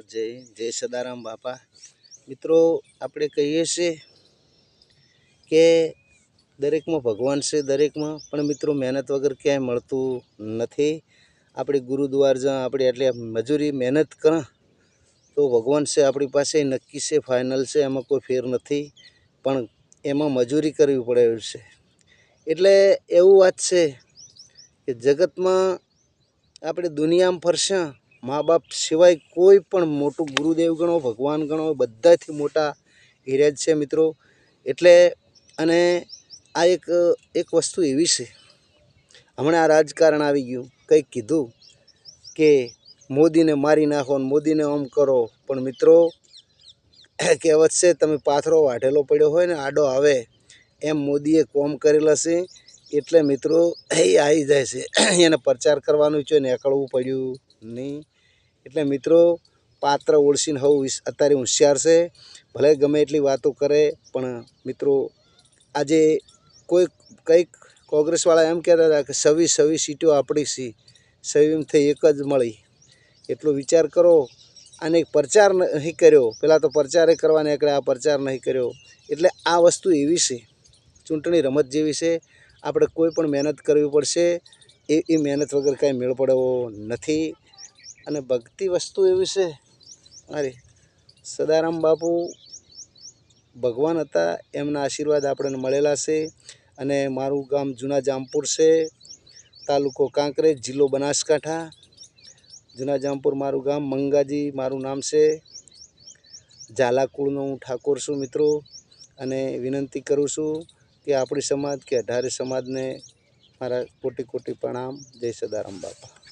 જય જય સદારામ બાપા. મિત્રો, આપણે કહીએ છીએ કે દરેકમાં ભગવાન છે દરેકમાં, પણ મિત્રો, મહેનત વગર ક્યાંય મળતું નથી. આપણે ગુરુદ્વાર જ્યાં આપણે એટલે મજૂરી, મહેનત કરાં, તો ભગવાન છે આપણી પાસે, નક્કી છે ફાઇનલ છે, એમાં કોઈ ફેર નથી. પણ એમાં મજૂરી કરવી પડે એવું છે. એટલે એવું વાત છે કે જગતમાં આપણે દુનિયામાં ફરશું મા બાપ સિવાય કોઈ પણ મોટું ગુરુદેવ ગણો, ભગવાન ગણો બધાથી મોટા હિરાજ છે મિત્રો. એટલે અને આ એક એક વસ્તુ એવી છે. હમણાં આ રાજકારણ આવી ગયું. કંઈક કીધું કે મોદીને મારી નાખો ને મોદીને આમ કરો. પણ મિત્રો, કહેવત છે, તમે પાથરો વાઢેલો પડ્યો હોય ને, આડો આવે. એમ મોદીએ કોમ કરેલા છે. એટલે મિત્રો, એ આવી જાય છે. એને પ્રચાર કરવાનું છે ને એકળવું પડ્યું નહીં. એટલે મિત્રો, પાત્ર ઓળસીને હવ અત્યારે હોશિયાર છે. ભલે ગમે એટલી વાતો કરે, પણ મિત્રો, આજે કોઈ કંઈક કોંગ્રેસવાળા એમ કહેતા હતા કે સવી સવી સીટો આપણી સી સવીમથી એક જ મળી. એટલો વિચાર કરો. અને પ્રચાર નહીં કર્યો. પહેલાં તો પ્રચારે કરવાને એકડે આ પ્રચાર નહીં કર્યો. એટલે આ વસ્તુ એવી છે. ચૂંટણી રમત જેવી છે. આપણે કોઈ પણ મહેનત કરવી પડશે. એ એ મહેનત વગર કાંઈ મેળ પડવો નથી. અને ભક્તિ વસ્તુ એવી છે? અરે, સદારામ બાપુ ભગવાન હતા, એમના આશીર્વાદ આપણને મળેલા છે અને મારું ગામ જૂના જામપુર છે, તાલુકો કાંકરેજ, જિલ્લો બનાસકાંઠા. જૂના જામપુર મારું ગામ, મંગાજી મારું નામ છે. ઝાલાકુળનો હું ઠાકોર છું મિત્રો અને વિનંતી કરું છું કે આપણી સમાજ કે અઢારે સમાજને મારા કોટી કોટી પ્રણામ. જય સદારામ બાપા.